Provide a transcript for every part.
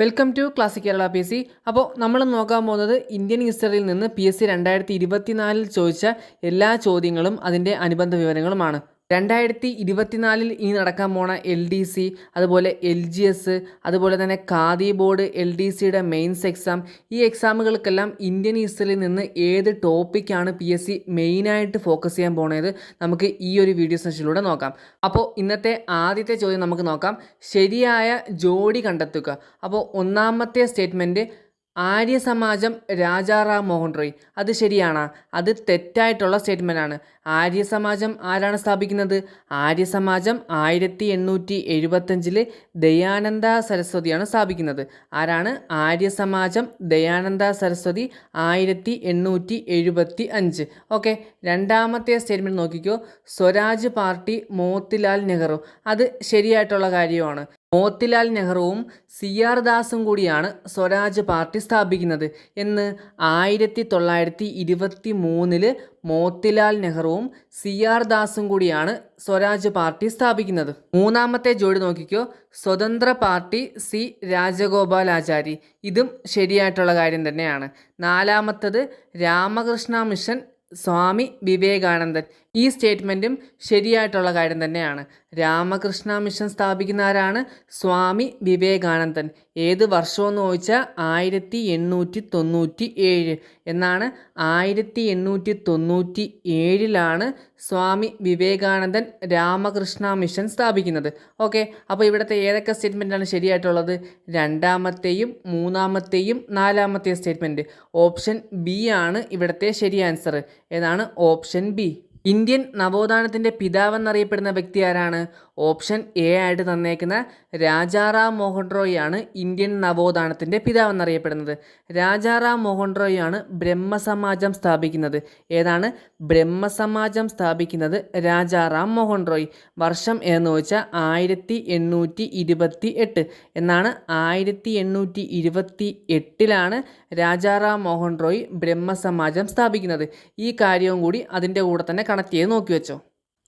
Welcome to classic Kerala P C അപ്പോൾ നമ്മൾ നോക്കാൻ പോകുന്നത് ഇന്ത്യൻ ഹിസ്റ്ററിയിൽ നിന്ന് പി എസ് സി രണ്ടായിരത്തി ഇരുപത്തിനാലിൽ ചോദിച്ച എല്ലാ ചോദ്യങ്ങളും അതിന്റെ അനുബന്ധ വിവരങ്ങളുമാണ്. രണ്ടായിരത്തി ഇരുപത്തിനാലിൽ ഇനി നടക്കാൻ പോണ എൽ ഡി സി അതുപോലെ എൽ ജി എസ് അതുപോലെ തന്നെ ഖാദി ബോർഡ് എൽ ഡി സിയുടെ മെയിൻസ് എക്സാം ഈ എക്സാമുകൾക്കെല്ലാം ഇന്ത്യൻ ഹിസ്റ്ററിയിൽ നിന്ന് ഏത് ടോപ്പിക്കാണ് പി എസ് സി മെയിനായിട്ട് ഫോക്കസ് ചെയ്യാൻ പോണത് നമുക്ക് ഈ ഒരു വീഡിയോ സെഷനിലൂടെ നോക്കാം. അപ്പോൾ ഇന്നത്തെ ആദ്യത്തെ ചോദ്യം നമുക്ക് നോക്കാം. ശരിയായ ജോഡി കണ്ടെത്തുക. അപ്പോൾ ഒന്നാമത്തെ സ്റ്റേറ്റ്മെന്റ് ആര്യ സമാജം രാജാറാം മോഹൻ റോയ്. അത് ശരിയാണ്. അത് തെറ്റായിട്ടുള്ള സ്റ്റേറ്റ്മെന്റ് ആണ് ആര്യ സമാജം ആരാണ് സ്ഥാപിക്കുന്നത്? ആര്യ സമാജം ആയിരത്തി എണ്ണൂറ്റി എഴുപത്തഞ്ചിൽ ദയാനന്ദ സരസ്വതിയാണ് സ്ഥാപിക്കുന്നത്. ആരാണ്? ആര്യ സമാജം ദയാനന്ദ സരസ്വതി ആയിരത്തി എണ്ണൂറ്റി എഴുപത്തി അഞ്ച് ഓക്കെ രണ്ടാമത്തെ സ്റ്റേറ്റ്മെന്റ് നോക്കിക്കോ. സ്വരാജ് പാർട്ടി മോത്തിലാൽ നെഹ്റു. അത് ശരിയായിട്ടുള്ള കാര്യമാണ്. മോത്തിലാൽ നെഹ്റുവും സി ആർ ദാസും കൂടിയാണ് സ്വരാജ് പാർട്ടി സ്ഥാപിക്കുന്നത് എന്ന് ആയിരത്തി തൊള്ളായിരത്തി ഇരുപത്തി മൂന്നിൽ മോത്തിലാൽ നെഹ്റുവും സി ആർ ദാസും കൂടിയാണ് സ്വരാജ് പാർട്ടി സ്ഥാപിക്കുന്നത്. മൂന്നാമത്തെ ജോഡി നോക്കിക്കോ സ്വതന്ത്ര പാർട്ടി സി രാജഗോപാലാചാരി ഇതും ശരിയായിട്ടുള്ള കാര്യം തന്നെയാണ്. നാലാമത്തത് രാമകൃഷ്ണ മിഷൻ സ്വാമി വിവേകാനന്ദൻ. ഈ സ്റ്റേറ്റ്മെന്റും ശരിയായിട്ടുള്ള കാര്യം തന്നെയാണ്. രാമകൃഷ്ണ മിഷൻ സ്ഥാപിക്കുന്ന ആരാണ്? സ്വാമി വിവേകാനന്ദൻ. ഏത് വർഷമെന്ന് ചോദിച്ചാൽ ആയിരത്തി എണ്ണൂറ്റി തൊണ്ണൂറ്റി ഏഴ് എന്നാണ് ആയിരത്തി എണ്ണൂറ്റി തൊണ്ണൂറ്റി ഏഴിലാണ് സ്വാമി വിവേകാനന്ദൻ രാമകൃഷ്ണ മിഷൻ സ്ഥാപിക്കുന്നത്. ഓക്കെ അപ്പോൾ ഇവിടുത്തെ ഏതൊക്കെ സ്റ്റേറ്റ്മെന്റാണ് ശരിയായിട്ടുള്ളത്? രണ്ടാമത്തെയും മൂന്നാമത്തെയും നാലാമത്തെയും സ്റ്റേറ്റ്മെന്റ് ഓപ്ഷൻ ബി ആണ് ഇവിടുത്തെ ശരി ആൻസർ ഏതാണ്? Option B. ഇന്ത്യൻ നവോത്ഥാനത്തിന്റെ പിതാവെന്നറിയപ്പെടുന്ന വ്യക്തി ആരാണ്? ഓപ്ഷൻ എ ആയിട്ട് തന്നേക്കുന്ന രാജാറാം മോഹൻ റോയ് ആണ് ഇന്ത്യൻ നവോത്ഥാനത്തിന്റെ പിതാവെന്നറിയപ്പെടുന്നത്. രാജാറാം മോഹൻ റോയ് ആണ് ബ്രഹ്മസമാജം സ്ഥാപിക്കുന്നത്. ഏതാണ്? ബ്രഹ്മസമാജം സ്ഥാപിക്കുന്നത് രാജാറാം മോഹൻ റോയ് വർഷം എന്ന് വെച്ചാൽ ആയിരത്തി എണ്ണൂറ്റി ഇരുപത്തി എട്ട് എന്നാണ് ആയിരത്തി എണ്ണൂറ്റി ഇരുപത്തി എട്ടിലാണ് രാജാറാം മോഹൻ റോയ് ബ്രഹ്മസമാജം സ്ഥാപിക്കുന്നത്. ഈ കാര്യവും കൂടി അതിന്റെ കൂടെ തന്നെ കണക്ട് ചെയ്ത് നോക്കി വെച്ചോ.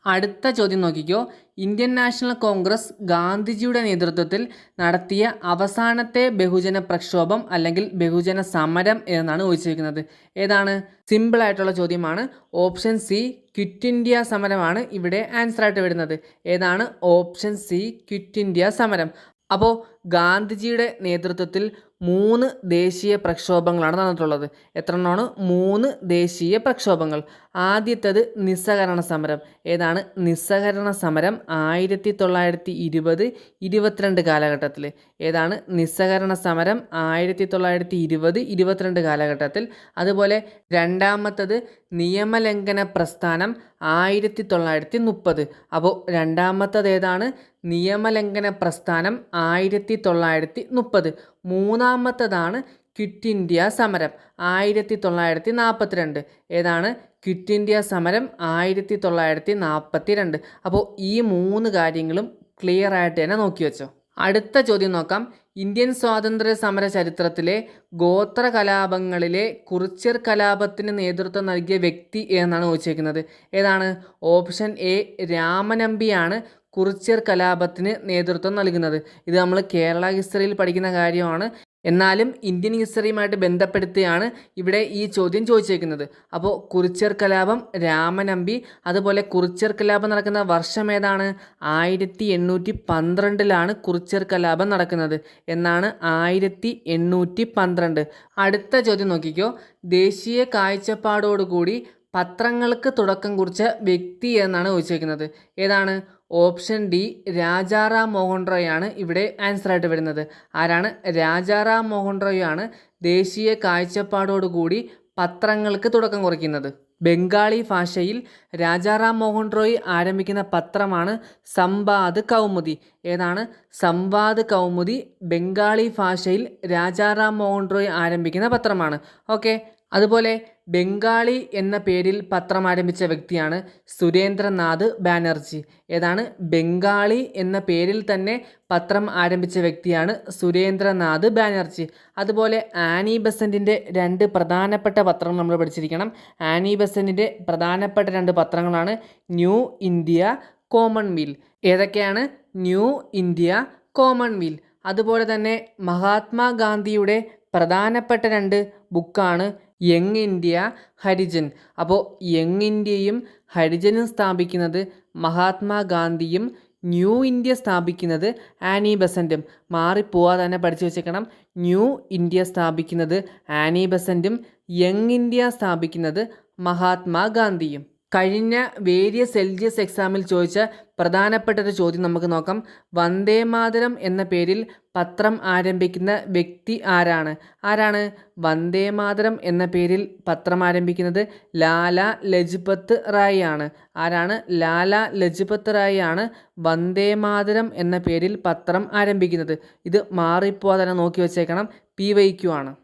അടുത്ത ചോദ്യം നോക്കിക്കോ. ഇന്ത്യൻ നാഷണൽ കോൺഗ്രസ് ഗാന്ധിജിയുടെ നേതൃത്വത്തിൽ നടത്തിയ അവസാനത്തെ ബഹുജന പ്രക്ഷോഭം അല്ലെങ്കിൽ ബഹുജന സമരം എന്നാണ് ചോദിച്ചിരിക്കുന്നത് ഏതാണ്? സിമ്പിൾ ആയിട്ടുള്ള ചോദ്യമാണ്. ഓപ്ഷൻ സി ക്വിറ്റ് ഇന്ത്യ സമരമാണ് ഇവിടെ ആൻസർ ആയിട്ട് വരുന്നത്. ഏതാണ്? ഓപ്ഷൻ സി ക്വിറ്റ് ഇന്ത്യ സമരം. അപ്പോൾ ഗാന്ധിജിയുടെ നേതൃത്വത്തിൽ മൂന്ന് ദേശീയ പ്രക്ഷോഭങ്ങളാണ് നടന്നിട്ടുള്ളത്. എത്ര എണ്ണമാണ്? മൂന്ന് ദേശീയ പ്രക്ഷോഭങ്ങൾ. ആദ്യത്തേത് നിസ്സഹകരണ സമരം. ഏതാണ്? നിസ്സഹകരണ സമരം ആയിരത്തി തൊള്ളായിരത്തി ഇരുപത് ഇരുപത്തിരണ്ട് കാലഘട്ടത്തിൽ ഏതാണ്? നിസ്സഹകരണ സമരം ആയിരത്തി തൊള്ളായിരത്തി ഇരുപത് ഇരുപത്തിരണ്ട് കാലഘട്ടത്തിൽ. അതുപോലെ രണ്ടാമത്തത് നിയമലംഘന പ്രസ്ഥാനം ആയിരത്തി തൊള്ളായിരത്തി മുപ്പത് അപ്പോൾ രണ്ടാമത്തത് ഏതാണ്? നിയമലംഘന പ്രസ്ഥാനം ആയിരത്തി തൊള്ളായിരത്തി മുപ്പത് മൂന്നാമത്തതാണ് ക്വിറ്റ് ഇന്ത്യ സമരം ആയിരത്തി തൊള്ളായിരത്തി നാൽപ്പത്തിരണ്ട് ഏതാണ്? ക്വിറ്റ് ഇന്ത്യ സമരം ആയിരത്തി തൊള്ളായിരത്തി നാൽപ്പത്തി രണ്ട് അപ്പോൾ ഈ മൂന്ന് കാര്യങ്ങളും ക്ലിയർ ആയിട്ട് തന്നെ നോക്കി വെച്ചോ. അടുത്ത ചോദ്യം നോക്കാം. ഇന്ത്യൻ സ്വാതന്ത്ര്യ സമര ചരിത്രത്തിലെ ഗോത്ര കലാപങ്ങളിലെ കുറിച്യർ കലാപത്തിന് നേതൃത്വം നൽകിയ വ്യക്തി എന്നാണ് ചോദിച്ചേക്കുന്നത്. ഏതാണ്? ഓപ്ഷൻ എ രാമനമ്പിയാണ് കുറിച്യർ കലാപത്തിന് നേതൃത്വം നൽകുന്നത്. ഇത് നമ്മൾ കേരള ഹിസ്റ്ററിയിൽ പഠിക്കുന്ന കാര്യമാണ്. എന്നാലും ഇന്ത്യൻ ഹിസ്റ്ററിയുമായിട്ട് ബന്ധപ്പെടുത്തിയാണ് ഇവിടെ ഈ ചോദ്യം ചോദിച്ചേക്കുന്നത്. അപ്പോൾ കുറിച്യർ കലാപം രാമനമ്പി അതുപോലെ കുറിച്യർ കലാപം നടക്കുന്ന വർഷം ഏതാണ്? ആയിരത്തി എണ്ണൂറ്റി പന്ത്രണ്ടിലാണ് കുറിച്യർ കലാപം നടക്കുന്നത്. എന്നാണ് ആയിരത്തി എണ്ണൂറ്റി പന്ത്രണ്ട് അടുത്ത ചോദ്യം നോക്കിക്കോ. ദേശീയ കാഴ്ചപ്പാടോടുകൂടി പത്രങ്ങൾക്ക് തുടക്കം കുറിച്ച വ്യക്തി എന്നാണ് ചോദിച്ചേക്കുന്നത്. ഏതാണ്? ഓപ്ഷൻ ഡി രാജാറാം മോഹൻ റോയ് ആണ് ഇവിടെ ആൻസർ ആയിട്ട് വരുന്നത്. ആരാണ്? രാജാറാം മോഹൻ റോയ് ആണ് ദേശീയ കാഴ്ചപ്പാടോടുകൂടി പത്രങ്ങൾക്ക് തുടക്കം കുറിക്കുന്നത്. ബംഗാളി ഭാഷയിൽ രാജാറാം മോഹൻ റോയ് ആരംഭിക്കുന്ന പത്രമാണ് സംവാദ് കൗമുദി. ഏതാണ്? സംവാദ് കൗമുദി ബംഗാളി ഭാഷയിൽ രാജാറാം മോഹൻ റോയ് ആരംഭിക്കുന്ന പത്രമാണ്. ഓക്കെ അതുപോലെ ബംഗാളി എന്ന പേരിൽ പത്രം ആരംഭിച്ച വ്യക്തിയാണ് സുരേന്ദ്രനാഥ് ബാനർജി. ഏതാണ്? ബംഗാളി എന്ന പേരിൽ തന്നെ പത്രം ആരംഭിച്ച വ്യക്തിയാണ് സുരേന്ദ്രനാഥ് ബാനർജി. അതുപോലെ ആനി ബസന്റിന്റെ രണ്ട് പ്രധാനപ്പെട്ട പത്രങ്ങൾ നമ്മൾ പഠിച്ചിരിക്കണം. ആനി ബസന്റിന്റെ പ്രധാനപ്പെട്ട രണ്ട് പത്രങ്ങളാണ് ന്യൂ ഇന്ത്യ കോമൺവീൽ ഏതൊക്കെയാണ്? ന്യൂ ഇന്ത്യ കോമൺവീൽ അതുപോലെ തന്നെ മഹാത്മാഗാന്ധിയുടെ പ്രധാനപ്പെട്ട രണ്ട് ബുക്കാണ് യങ് ഇന്ത്യ ഹരിജൻ. അപ്പോൾ യങ് ഇന്ത്യയും ഹരിജനും സ്ഥാപിക്കുന്നത് മഹാത്മാഗാന്ധിയും ന്യൂ ഇന്ത്യ സ്ഥാപിക്കുന്നത് ആനി ബസന്റും മാറിപ്പോവാ തന്നെ പഠിച്ചു വെച്ചേക്കണം. ന്യൂ ഇന്ത്യ സ്ഥാപിക്കുന്നത് ആനി ബസന്റും യങ് ഇന്ത്യ സ്ഥാപിക്കുന്നത് മഹാത്മാഗാന്ധിയും കഴിഞ്ഞ വേരിയസ് എൽ ജി എസ് എക്സാമിൽ ചോദിച്ച പ്രധാനപ്പെട്ട ഒരു ചോദ്യം നമുക്ക് നോക്കാം. വന്ദേ മാതരം എന്ന പേരിൽ പത്രം ആരംഭിക്കുന്ന വ്യക്തി ആരാണ്? ആരാണ്? വന്ദേ മാതരം എന്ന പേരിൽ പത്രം ആരംഭിക്കുന്നത് ലാല ലജ്പത് റായി ആണ്. ആരാണ്? ലാല ലജ്പത് റായി ആണ് വന്ദേ മാതരം എന്ന പേരിൽ പത്രം ആരംഭിക്കുന്നത്. ഇത് മാറിപ്പോവാതെ തന്നെ നോക്കി വെച്ചേക്കണം. പി വൈ ക്യു ആണ്.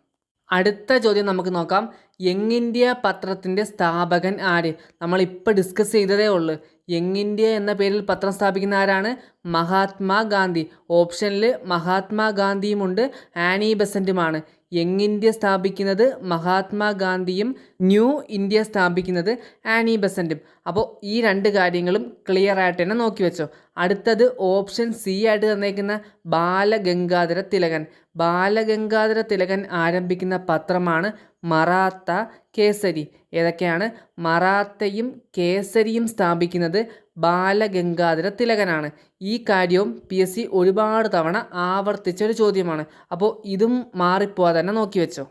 അടുത്ത ചോദ്യം നമുക്ക് നോക്കാം. യങ് ഇന്ത്യ പത്രത്തിന്റെ സ്ഥാപകൻ ആര്? നമ്മളിപ്പോൾ ഡിസ്കസ് ചെയ്തതേ ഉള്ളൂ. യങ് ഇന്ത്യ എന്ന പേരിൽ പത്രം സ്ഥാപിക്കുന്ന ആരാണ്? മഹാത്മാഗാന്ധി ഓപ്ഷനിൽ മഹാത്മാഗാന്ധിയുമുണ്ട് ആനി ബസന്റുമാണ് യങ് ഇന്ത്യ സ്ഥാപിക്കുന്നത് മഹാത്മാഗാന്ധിയും ന്യൂ ഇന്ത്യ സ്ഥാപിക്കുന്നത് ആനി ബസന്റും അപ്പോൾ ഈ രണ്ട് കാര്യങ്ങളും ക്ലിയർ ആയിട്ട് തന്നെ നോക്കി വെച്ചോ. അടുത്തത് ഓപ്ഷൻ സി ആയിട്ട് തന്നേക്കുന്ന ബാലഗംഗാധര തിലകൻ. ബാലഗംഗാധര തിലകൻ ആരംഭിക്കുന്ന പത്രമാണ് മറാത്ത കേസരി. ഏതൊക്കെയാണ്? മറാത്തയും കേസരിയും സ്ഥാപിക്കുന്നത് ബാലഗംഗാധര തിലകനാണ്. ഈ കാര്യവും പി എസ് സി ഒരുപാട് തവണ ആവർത്തിച്ച ഒരു ചോദ്യമാണ്. അപ്പോൾ ഇതും മാറിപ്പോവാതെ തന്നെ നോക്കി വെച്ചോ.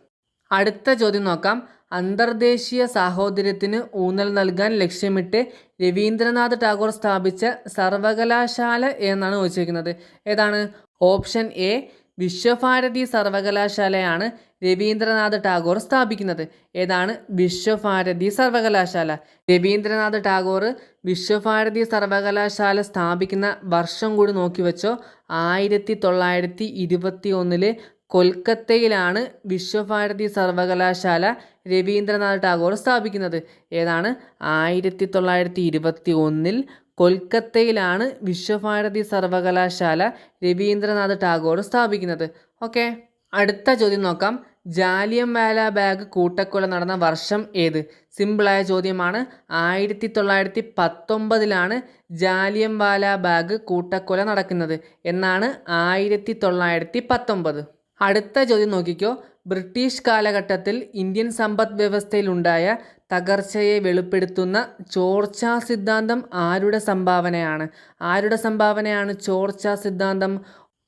അടുത്ത ചോദ്യം നോക്കാം. അന്തർദേശീയ സാഹോദര്യത്തിന് ഊന്നൽ നൽകാൻ ലക്ഷ്യമിട്ട് രവീന്ദ്രനാഥ് ടാഗോർ സ്ഥാപിച്ച സർവകലാശാല എന്നാണ് ചോദിച്ചിരിക്കുന്നത്? ഏതാണ്? ഓപ്ഷൻ എ വിശ്വഭാരതി സർവകലാശാലയാണ് രവീന്ദ്രനാഥ് ടാഗോർ സ്ഥാപിക്കുന്നത്. ഏതാണ് വിശ്വഭാരതി സർവകലാശാല? രവീന്ദ്രനാഥ് ടാഗോർ വിശ്വഭാരതി സർവകലാശാല സ്ഥാപിക്കുന്ന വർഷം കൂടി നോക്കി വെച്ചോ ആയിരത്തി തൊള്ളായിരത്തി ഇരുപത്തി ഒന്നിൽ കൊൽക്കത്തയിലാണ് വിശ്വഭാരതി സർവകലാശാല രവീന്ദ്രനാഥ് ടാഗോർ സ്ഥാപിക്കുന്നത്. ഏതാണ്? ആയിരത്തി തൊള്ളായിരത്തി ഇരുപത്തി ഒന്നിൽ കൊൽക്കത്തയിലാണ് വിശ്വഭാരതി സർവകലാശാല രവീന്ദ്രനാഥ് ടാഗോർ സ്ഥാപിക്കുന്നത്. ഓക്കെ. അടുത്ത ചോദ്യം നോക്കാം. ജാലിയം വാല ബാഗ് കൂട്ടക്കൊല നടന്ന വർഷം ഏത്? സിമ്പിളായ ചോദ്യമാണ്. ആയിരത്തി തൊള്ളായിരത്തി പത്തൊമ്പതിലാണ് ജാലിയം വാല ബാഗ് കൂട്ടക്കൊല നടക്കുന്നത്. എന്നാണ് ആയിരത്തി തൊള്ളായിരത്തി പത്തൊമ്പത് അടുത്ത ചോദ്യം നോക്കിക്കോ. ബ്രിട്ടീഷ് കാലഘട്ടത്തിൽ ഇന്ത്യൻ സമ്പദ് വ്യവസ്ഥയിലുണ്ടായ തകർച്ചയെ വെളിപ്പെടുത്തുന്ന ചോർച്ചാ സിദ്ധാന്തം ആരുടെ സംഭാവനയാണ്? ആരുടെ സംഭാവനയാണ് ചോർച്ചാ സിദ്ധാന്തം?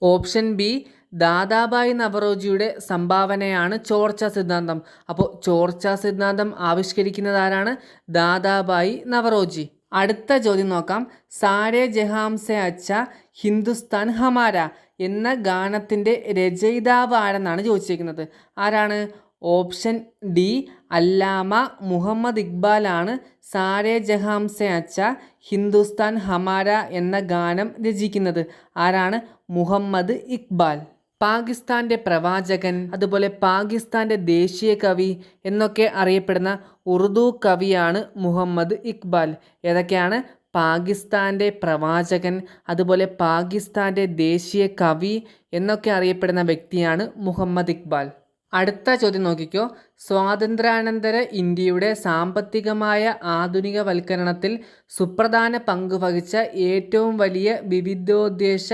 ഓപ്ഷൻ ബി ദാദാബായി നവറോജിയുടെ സംഭാവനയാണ് ചോർച്ചാ സിദ്ധാന്തം. അപ്പോൾ ചോർച്ചാ സിദ്ധാന്തം ആവിഷ്കരിക്കുന്നതാരാണ് ദാദാബായി നവറോജി. അടുത്ത ചോദ്യം നോക്കാം. സാരെ ജഹാംസെ അച്ച ഹിന്ദുസ്ഥാൻ ഹമാര എന്ന ഗാനത്തിന്റെ രചയിതാവ് ആരെന്നാണ് ചോദിച്ചിരിക്കുന്നത്. ആരാണ്? ഓപ്ഷൻ ഡി അല്ലാമ മുഹമ്മദ് ഇക്ബാലാണ് സാരെ ജഹാംസെ അച്ച ഹിന്ദുസ്ഥാൻ ഹമാര എന്ന ഗാനം രചിക്കുന്നത്. ആരാണ്? മുഹമ്മദ് ഇക്ബാൽ. പാകിസ്ഥാന്റെ പ്രവാചകൻ അതുപോലെ പാകിസ്ഥാന്റെ ദേശീയ കവി എന്നൊക്കെ അറിയപ്പെടുന്ന ഉറുദു കവിയാണ് മുഹമ്മദ് ഇക്ബാൽ. ഏതൊക്കെയാണ്? പാകിസ്ഥാന്റെ പ്രവാചകൻ അതുപോലെ പാകിസ്ഥാന്റെ ദേശീയ കവി എന്നൊക്കെ അറിയപ്പെടുന്ന വ്യക്തിയാണ് മുഹമ്മദ് ഇക്ബാൽ. അടുത്ത ചോദ്യം നോക്കിക്കോ. സ്വാതന്ത്ര്യാനന്തര ഇന്ത്യയുടെ സാമ്പത്തികമായ ആധുനികവൽക്കരണത്തിൽ സുപ്രധാന പങ്ക് വഹിച്ച ഏറ്റവും വലിയ വിവിധോദ്ദേശ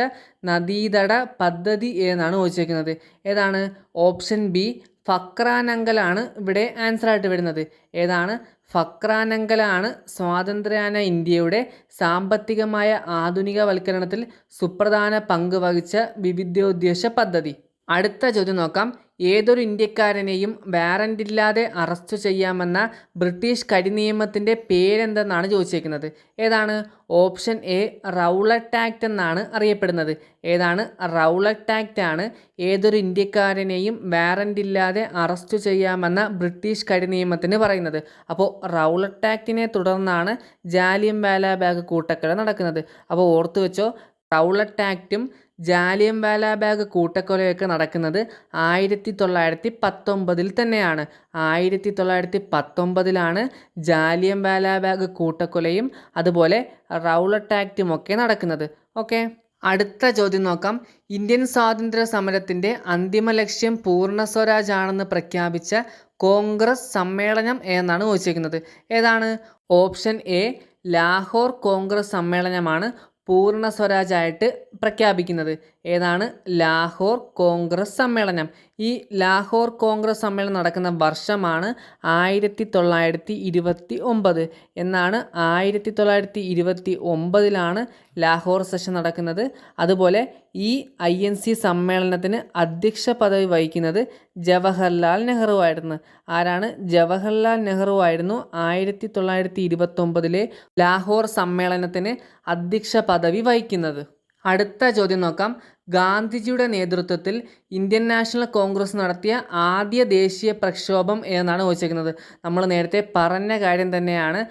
നദീതട പദ്ധതി ഏതാണ് ചോദിച്ചിരിക്കുന്നത് ഏതാണ്? ഓപ്ഷൻ ബി ഫക്രാനങ്കലാണ് ഇവിടെ ആൻസർ ആയിട്ട് വരുന്നത്. ഏതാണ്? ഫക്രാനങ്കലാണ് സ്വാതന്ത്ര്യാന ഇന്ത്യയുടെ സാമ്പത്തികമായ ആധുനികവൽക്കരണത്തിൽ സുപ്രധാന പങ്ക് വഹിച്ച വിവിധോദ്ദേശ പദ്ധതി. അടുത്ത ചോദ്യം നോക്കാം. ഏതൊരു ഇന്ത്യക്കാരനെയും വാറന്റില്ലാതെ അറസ്റ്റ് ചെയ്യാമെന്ന ബ്രിട്ടീഷ് കരിനിയമത്തിന്റെ പേരെന്തെന്നാണ് ചോദിച്ചേക്കുന്നത്? ഏതാണ്? ഓപ്ഷൻ എ റൗളറ്റ് ആക്ട് എന്നാണ് അറിയപ്പെടുന്നത്. ഏതാണ്? റൗളറ്റ് ആക്ട് ആണ് ഏതൊരു ഇന്ത്യക്കാരനെയും വാറന്റില്ലാതെ അറസ്റ്റ് ചെയ്യാമെന്ന ബ്രിട്ടീഷ് കരിനിയമത്തിന് പറയുന്നത്. അപ്പോൾ റൗളറ്റ് ആക്ടിനെ തുടർന്നാണ് ജാലിയം വാലാബാഗ് കൂട്ടക്കൊല നടക്കുന്നത്. അപ്പോൾ ഓർത്തു വെച്ചോ റൗളറ്റ് ആക്റ്റും ജാലിയം വാല ബാഗ് കൂട്ടക്കൊലയൊക്കെ നടക്കുന്നത് ആയിരത്തി തൊള്ളായിരത്തി പത്തൊമ്പതിൽ തന്നെയാണ്. ആയിരത്തി തൊള്ളായിരത്തി പത്തൊമ്പതിലാണ് ജാലിയം വാല ബാഗ് കൂട്ടക്കൊലയും അതുപോലെ റൗളട്ട് ആക്റ്റും ഒക്കെ നടക്കുന്നത്. ഓക്കെ അടുത്ത ചോദ്യം നോക്കാം. ഇന്ത്യൻ സ്വാതന്ത്ര്യ സമരത്തിന്റെ അന്തിമ ലക്ഷ്യം പൂർണ സ്വരാജ് ആണെന്ന് പ്രഖ്യാപിച്ച കോൺഗ്രസ് സമ്മേളനം എന്നാണ് ചോദിച്ചിരിക്കുന്നത്. ഏതാണ്? ഓപ്ഷൻ എ ലാഹോർ കോൺഗ്രസ് സമ്മേളനമാണ്. പൂർണ സ്വരാജായിട്ട് പ്രഖ്യാപിക്കുന്നത്. ഏതാണ്? ലാഹോർ കോൺഗ്രസ് സമ്മേളനം. ഈ ലാഹോർ കോൺഗ്രസ് സമ്മേളനം നടക്കുന്ന വർഷമാണ് ആയിരത്തി തൊള്ളായിരത്തി ഇരുപത്തി ഒമ്പത് എന്നാണ് ആയിരത്തി തൊള്ളായിരത്തി ഇരുപത്തി ഒമ്പതിലാണ് ലാഹോർ സെഷൻ നടക്കുന്നത്. അതുപോലെ ഈ ഐ എൻ സി സമ്മേളനത്തിന് അധ്യക്ഷ പദവി വഹിക്കുന്നത് ജവഹർലാൽ നെഹ്റു ആയിരുന്നു. ആരാണ്? ജവഹർലാൽ നെഹ്റു ആയിരുന്നു ആയിരത്തി തൊള്ളായിരത്തി ഇരുപത്തൊമ്പതിലെ ലാഹോർ സമ്മേളനത്തിന് അധ്യക്ഷ പദവി വഹിക്കുന്നത്. അടുത്ത ചോദ്യം നോക്കാം. ഗാന്ധിജിയുടെ നേതൃത്വത്തിൽ ഇന്ത്യൻ നാഷണൽ കോൺഗ്രസ് നടത്തിയ ആദ്യ ദേശീയ പ്രക്ഷോഭം എന്നാണ് ചോദിച്ചിരിക്കുന്നത് നമ്മൾ നേരത്തെ പറഞ്ഞ കാര്യം തന്നെയാണ്.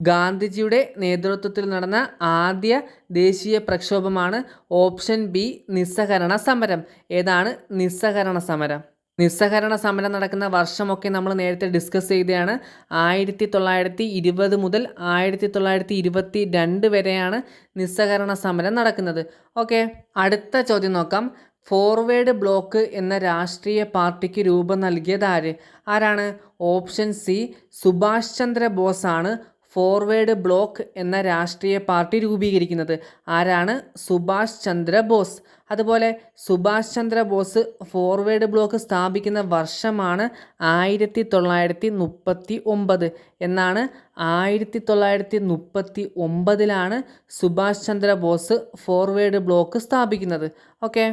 ഗാന്ധിജിയുടെ നേതൃത്വത്തിൽ നടന്ന ആദ്യ ദേശീയ പ്രക്ഷോഭമാണ് ഓപ്ഷൻ ബി നിസ്സഹകരണ സമരം. ഏതാണ് നിസ്സഹകരണ സമരം? നിസ്സഹകരണ സമരം നടക്കുന്ന വർഷമൊക്കെ നമ്മൾ നേരത്തെ ഡിസ്കസ് ചെയ്തതാണ്. ആയിരത്തി തൊള്ളായിരത്തി ഇരുപത് മുതൽ ആയിരത്തി തൊള്ളായിരത്തി ഇരുപത്തി രണ്ട് വരെയാണ് നിസ്സഹകരണ സമരം നടക്കുന്നത്. ഓക്കെ അടുത്ത ചോദ്യം നോക്കാം. ഫോർവേഡ് ബ്ലോക്ക് എന്ന രാഷ്ട്രീയ പാർട്ടിക്ക് രൂപം നൽകിയത് ആര്? ആരാണ്? ഓപ്ഷൻ സി സുഭാഷ് ചന്ദ്ര ബോസ് ആണ് ഫോർവേഡ് ബ്ലോക്ക് എന്ന രാഷ്ട്രീയ പാർട്ടി രൂപീകരിക്കുന്നത് ആരാണ്? സുഭാഷ് ചന്ദ്ര ബോസ്. അതുപോലെ സുഭാഷ് ചന്ദ്ര ബോസ് ഫോർവേഡ് ബ്ലോക്ക് സ്ഥാപിക്കുന്ന വർഷമാണ് ആയിരത്തി തൊള്ളായിരത്തി മുപ്പത്തി ഒമ്പത് എന്നാണ് ആയിരത്തി തൊള്ളായിരത്തി മുപ്പത്തി ഒമ്പതിലാണ് സുഭാഷ് ചന്ദ്ര ബോസ് ഫോർവേഡ് ബ്ലോക്ക് സ്ഥാപിക്കുന്നത്. ഓക്കെ.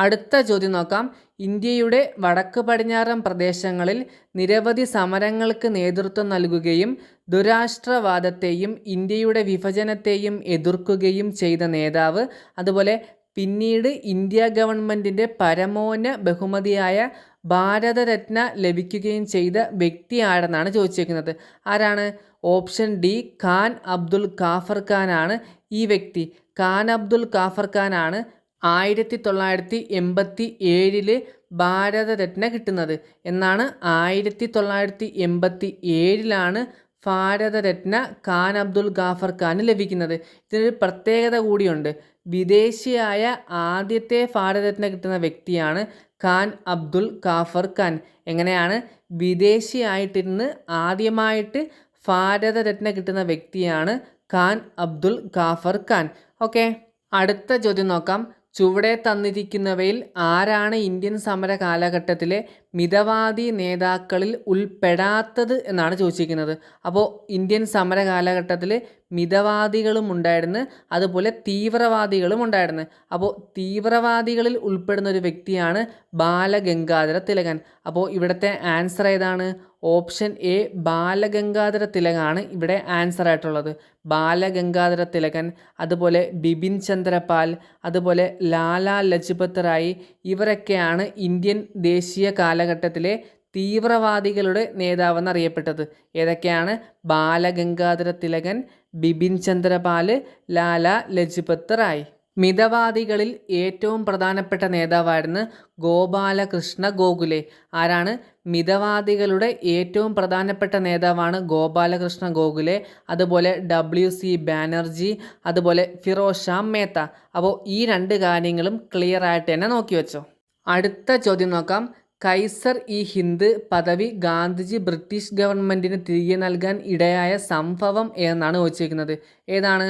അടുത്ത ചോദ്യം നോക്കാം. ഇന്ത്യയുടെ വടക്ക് പടിഞ്ഞാറൻ പ്രദേശങ്ങളിൽ നിരവധി സമരങ്ങൾക്ക് നേതൃത്വം നൽകുകയും ദുരാഷ്ട്രവാദത്തെയും ഇന്ത്യയുടെ വിഭജനത്തെയും എതിർക്കുകയും ചെയ്ത നേതാവ് അതുപോലെ പിന്നീട് ഇന്ത്യ ഗവൺമെന്റിന്റെ പരമോന്ന ബഹുമതിയായ ഭാരതരത്ന ലഭിക്കുകയും ചെയ്ത വ്യക്തി ആരെന്നാണ് ചോദിച്ചേക്കുന്നത്. ആരാണ്? ഓപ്ഷൻ ഡി ഖാൻ അബ്ദുൽ ഖാഫർ ഖാനാണ് ഈ വ്യക്തി. ഖാൻ അബ്ദുൽ ഖാഫർ ഖാനാണ് ആയിരത്തി തൊള്ളായിരത്തി എൺപത്തി ഏഴിൽ ഭാരതരത്ന കിട്ടുന്നത്. എന്നാണ് ആയിരത്തി തൊള്ളായിരത്തി എൺപത്തി ഏഴിലാണ് ഭാരതരത്ന ഖാൻ അബ്ദുൽ ഗാഫർ ഖാന് ലഭിക്കുന്നത്. ഇതിനൊരു പ്രത്യേകത കൂടിയുണ്ട്. വിദേശിയായ ആദ്യത്തെ ഭാരതരത്ന കിട്ടുന്ന വ്യക്തിയാണ് ഖാൻ അബ്ദുൽ ഗാഫർ ഖാൻ. എങ്ങനെയാണ്? വിദേശിയായിട്ടിരുന്ന് ആദ്യമായിട്ട് ഭാരതരത്ന കിട്ടുന്ന വ്യക്തിയാണ് ഖാൻ അബ്ദുൽ ഗാഫർ ഖാൻ. ഓക്കെ അടുത്ത ചോദ്യം നോക്കാം. ചുവടെ തന്നിരിക്കുന്നവയിൽ ആരാണ് ഇന്ത്യൻ സമര കാലഘട്ടത്തിലെ മിതവാദി നേതാക്കളിൽ ഉൾപ്പെടാത്തത് എന്നാണ് ചോദിച്ചിരിക്കുന്നത്. അപ്പോൾ ഇന്ത്യൻ സമര കാലഘട്ടത്തിൽ മിതവാദികളും ഉണ്ടായിരുന്നു. അതുപോലെ തീവ്രവാദികളും ഉണ്ടായിരുന്നു. അപ്പോൾ തീവ്രവാദികളിൽ ഉൾപ്പെടുന്ന ഒരു വ്യക്തിയാണ് ബാലഗംഗാധര തിലകൻ. അപ്പോൾ ഇവിടുത്തെ ആൻസർ ഏതാണ്? ഓപ്ഷൻ എ ബാലഗംഗാധര തിലകാണ് ഇവിടെ ആൻസർ ആയിട്ടുള്ളത്. ബാലഗംഗാധര തിലകൻ അതുപോലെ ബിപിൻ ചന്ദ്രപാൽ അതുപോലെ ലാലാ ലജ്പത് റായ് ഇവരൊക്കെയാണ് ഇന്ത്യൻ ദേശീയ കാലഘട്ടത്തിലെ തീവ്രവാദികളുടെ നേതാവെന്നറിയപ്പെട്ടത്. ഏതൊക്കെയാണ്? ബാലഗംഗാധര തിലകൻ ബിപിൻ ചന്ദ്രപാൽ ലാല ലജ്പത് റായ്. മിതവാദികളിൽ ഏറ്റവും പ്രധാനപ്പെട്ട നേതാവായിരുന്നു ഗോപാലകൃഷ്ണ ഗോഖലെ. ആരാണ്? മിതവാദികളുടെ ഏറ്റവും പ്രധാനപ്പെട്ട നേതാവാണ് ഗോപാലകൃഷ്ണ ഗോഖലെ. അതുപോലെ ഡബ്ല്യു സി ബാനർജി അതുപോലെ ഫിറോസ് ഷാ മേത്ത. അപ്പോൾ ഈ രണ്ട് കാര്യങ്ങളും ക്ലിയർ ആയിട്ട് തന്നെ നോക്കി വെച്ചോ. അടുത്ത ചോദ്യം നോക്കാം. കൈസർ ഇ ഹിന്ദ് പദവി ഗാന്ധിജി ബ്രിട്ടീഷ് ഗവൺമെന്റിന് തിരികെ നൽകാൻ ഇടയായ സംഭവം എന്നാണ് ചോദിച്ചിരിക്കുന്നത് ഏതാണ്?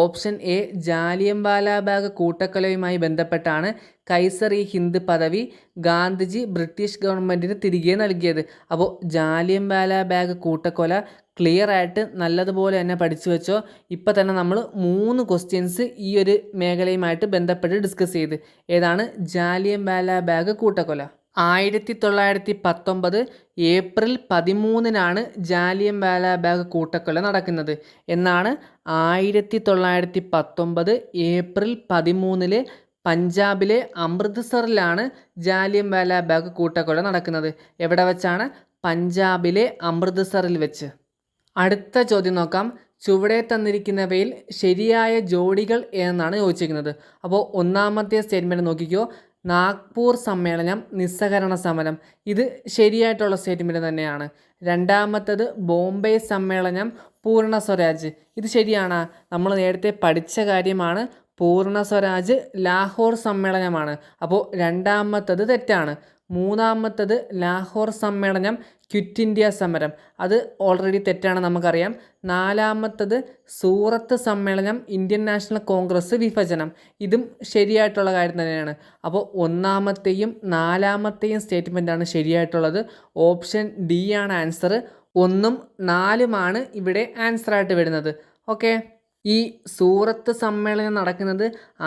ഓപ്ഷൻ എ ജാലിയൻവാല ബാഗ് കൂട്ടക്കൊലയുമായി ബന്ധപ്പെട്ടാണ് കൈസർ ഇ ഹിന്ദ് പദവി ഗാന്ധിജി ബ്രിട്ടീഷ് ഗവൺമെന്റിന് തിരികെ നൽകിയത്. അപ്പോൾ ജാലിയൻവാല ബാഗ് കൂട്ടക്കൊല ക്ലിയർ ആയിട്ട് നല്ലതുപോലെ തന്നെ പഠിച്ചു വെച്ചോ? ഇപ്പോൾ തന്നെ നമ്മൾ മൂന്ന് ക്വസ്റ്റ്യൻസ് ഈ ഒരു മേഖലയുമായിട്ട് ബന്ധപ്പെട്ട് ഡിസ്കസ് ചെയ്ത്. ഏതാണ്? ജാലിയൻവാല ബാഗ് കൂട്ടക്കൊല. ആയിരത്തി തൊള്ളായിരത്തി പത്തൊമ്പത് ഏപ്രിൽ പതിമൂന്നിനാണ് ജാലിയൻ വാലാബാഗ് കൂട്ടക്കൊല നടക്കുന്നത്. എന്നാണ് ആയിരത്തി തൊള്ളായിരത്തി പത്തൊമ്പത് ഏപ്രിൽ പതിമൂന്നിൽ പഞ്ചാബിലെ അമൃത്സറിലാണ് ജാലിയൻ വാലാബാഗ് കൂട്ടക്കൊല നടക്കുന്നത്. എവിടെ വെച്ചാണ്? പഞ്ചാബിലെ അമൃത്സറിൽ വെച്ച്. അടുത്ത ചോദ്യം നോക്കാം. ചുവടെ തന്നിരിക്കുന്നവയിൽ ശരിയായ ജോഡികൾ എന്നാണ് ചോദിച്ചിരിക്കുന്നത്. അപ്പോൾ ഒന്നാമത്തെ സ്റ്റേറ്റ്മെന്റ് നോക്കിക്കോ. നാഗ്പൂർ സമ്മേളനം നിസ്സഹകരണ സമരം. ഇത് ശരിയായിട്ടുള്ള സ്റ്റേറ്റ്മെന്റ് തന്നെയാണ്. രണ്ടാമത്തത് ബോംബെ സമ്മേളനം പൂർണ സ്വരാജ്. ഇത് ശരിയാണ്. നമ്മൾ നേരത്തെ പഠിച്ച കാര്യമാണ്. പൂർണ സ്വരാജ് ലാഹോർ സമ്മേളനമാണ്. അപ്പോൾ രണ്ടാമത്തത് തെറ്റാണ്. മൂന്നാമത്തത് ലാഹോർ സമ്മേളനം ക്വിറ്റ് ഇന്ത്യ സമരം. അത് ഓൾറെഡി തെറ്റാണ് നമുക്കറിയാം. നാലാമത്തത് സൂറത്ത് സമ്മേളനം ഇന്ത്യൻ നാഷണൽ കോൺഗ്രസ് വിഭജനം. ഇതും ശരിയായിട്ടുള്ള കാര്യം തന്നെയാണ്. അപ്പോൾ ഒന്നാമത്തെയും നാലാമത്തെയും സ്റ്റേറ്റ്മെന്റാണ് ശരിയായിട്ടുള്ളത്. ഓപ്ഷൻ ഡി ആണ് ആൻസർ ഒന്നും നാലുമാണ് ഇവിടെ ആൻസറായിട്ട് വരുന്നത്. ഓക്കെ ഈ സൂറത്ത് സമ്മേളനം നടക്കുന്നത്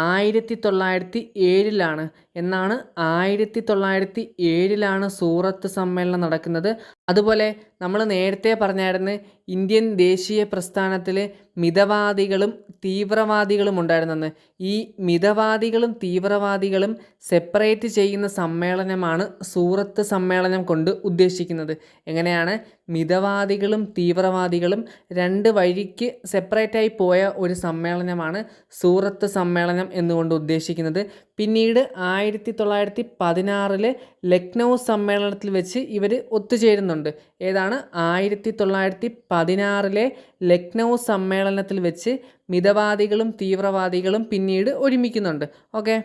ആയിരത്തി തൊള്ളായിരത്തി ഏഴിലാണ്. എന്നാണ് ആയിരത്തി തൊള്ളായിരത്തി ഏഴിലാണ് സൂറത്ത് സമ്മേളനം നടക്കുന്നത്. അതുപോലെ നമ്മൾ നേരത്തെ പറഞ്ഞായിരുന്നു ഇന്ത്യൻ ദേശീയ പ്രസ്ഥാനത്തിൽ മിതവാദികളും തീവ്രവാദികളും ഉണ്ടായിരുന്നെന്ന്. ഈ മിതവാദികളും തീവ്രവാദികളും സെപ്പറേറ്റ് ചെയ്യുന്ന സമ്മേളനമാണ് സൂറത്ത് സമ്മേളനം കൊണ്ട് ഉദ്ദേശിക്കുന്നത്. എങ്ങനെയാണ്? മിതവാദികളും തീവ്രവാദികളും രണ്ട് വഴിക്ക് സെപ്പറേറ്റായി പോയ ഒരു സമ്മേളനമാണ് സൂറത്ത് സമ്മേളനം എന്നുകൊണ്ട് ഉദ്ദേശിക്കുന്നത്. പിന്നീട് ആയിരത്തി തൊള്ളായിരത്തി പതിനാറിലെ ലക്നൗ സമ്മേളനത്തിൽ വെച്ച് ഇവർ ഒത്തുചേരുന്നുണ്ട്. ഏതാണ്? ആയിരത്തി തൊള്ളായിരത്തി പതിനാറിലെ ലക്നൗ സമ്മേളനത്തിൽ വെച്ച് മിതവാദികളും തീവ്രവാദികളും പിന്നീട് ഒരുമിക്കുന്നുണ്ട്. ഓക്കെ.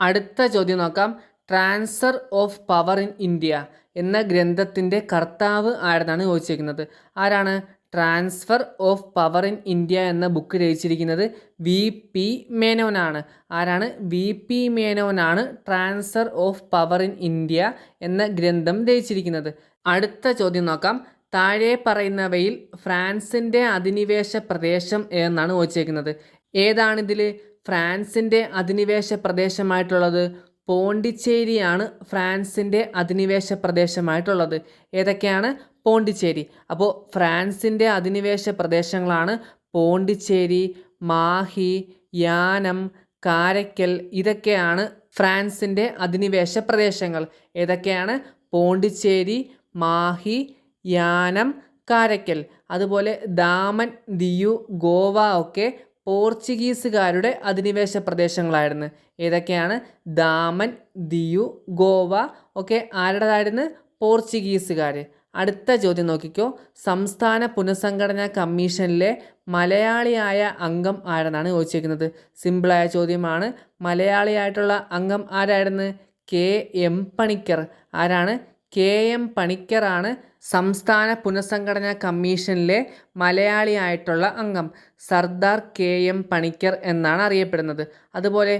അടുത്ത ചോദ്യം നോക്കാം. Transfer of power in India എന്ന ഗ്രന്ഥത്തിന്റെ കർത്താവ് ആരെന്നാണ് ചോദിച്ചിരിക്കുന്നത് ആരാണ്? Transfer of power in India എന്ന ബുക്ക് രചിച്ചിരിക്കുന്നത് വി പി മേനോനാണ് ആരാണ്? V P മേനോനാണ് transfer of power in India എന്ന ഗ്രന്ഥം രചിച്ചിരിക്കുന്നത്. അടുത്ത ചോദ്യം നോക്കാം. താഴെ പറയുന്നവയിൽ ഫ്രാൻസിന്റെ അധിനിവേശ പ്രദേശം എന്നാണ് ചോദിച്ചേക്കുന്നത് ഏതാണിതിൽ ഫ്രാൻസിന്റെ അധിനിവേശ പ്രദേശമായിട്ടുള്ളത്. പോണ്ടിച്ചേരിയാണ് ഫ്രാൻസിന്റെ അധിനിവേശ പ്രദേശമായിട്ടുള്ളത്. ഏതൊക്കെയാണ്? പോണ്ടിച്ചേരി. അപ്പോൾ ഫ്രാൻസിന്റെ അധിനിവേശ പ്രദേശങ്ങളാണ് പോണ്ടിച്ചേരി മാഹി യാനം കാരയ്ക്കൽ ഇതൊക്കെയാണ് ഫ്രാൻസിന്റെ അധിനിവേശ പ്രദേശങ്ങൾ. ഏതൊക്കെയാണ്? പോണ്ടിച്ചേരി മാഹി യാനം കാരയ്ക്കൽ അതുപോലെ ദാമൻ ദിയു ഗോവ ഒക്കെ പോർച്ചുഗീസുകാരുടെ അധിനിവേശ പ്രദേശങ്ങളായിരുന്നു. ഏതൊക്കെയാണ്? ദാമൻ ദിയു ഗോവ ഒക്കെ ആരുടേതായിരുന്നു? പോർച്ചുഗീസുകാർ അടുത്ത ചോദ്യം നോക്കിക്കോ. സംസ്ഥാന പുനഃസംഘടനാ കമ്മീഷനിലെ മലയാളിയായ അംഗം ആരെന്നാണ് ചോദിച്ചിരിക്കുന്നത് സിമ്പിളായ ചോദ്യമാണ്. മലയാളിയായിട്ടുള്ള അംഗം ആരായിരുന്നു? K M Panikkar. ആരാണ്? കെ എം പണിക്കറാണ് സംസ്ഥാന പുനഃസംഘടനാ കമ്മീഷനിലെ മലയാളിയായിട്ടുള്ള അംഗം. സർദാർ കെ എം പണിക്കർ എന്നാണ് അറിയപ്പെടുന്നത്. അതുപോലെ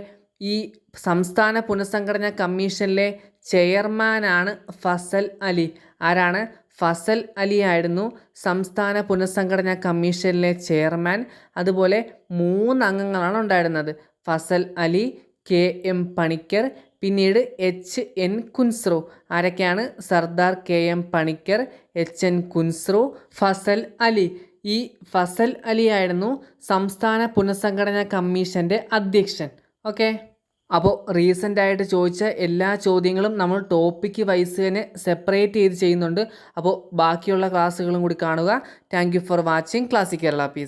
ഈ സംസ്ഥാന പുനഃസംഘടനാ കമ്മീഷനിലെ ചെയർമാനാണ് ഫസൽ അലി. ആരാണ്? ഫസൽ അലി ആയിരുന്നു സംസ്ഥാന പുനഃസംഘടനാ കമ്മീഷനിലെ ചെയർമാൻ. അതുപോലെ മൂന്ന് അംഗങ്ങളാണ് ഉണ്ടായിരുന്നത്. ഫസൽ അലി കെ എം പണിക്കർ പിന്നീട് എച്ച് എൻ കുൻസ്രോ. ആരൊക്കെയാണ്? Sardar K M Panikkar H N Kunzru Fazal Ali. ഈ ഫസൽ അലി ആയിരുന്നു സംസ്ഥാന പുനഃസംഘടനാ കമ്മീഷന്റെ അധ്യക്ഷൻ. ഓക്കെ. അപ്പോൾ റീസെന്റ് ആയിട്ട് ചോദിച്ച എല്ലാ ചോദ്യങ്ങളും നമ്മൾ ടോപ്പിക്ക് വൈസ് തന്നെ സെപ്പറേറ്റ് ചെയ്ത് ചെയ്യുന്നുണ്ട്. അപ്പോൾ ബാക്കിയുള്ള ക്ലാസ്സുകളും കൂടി കാണുക. Thank for watching classic Kerala P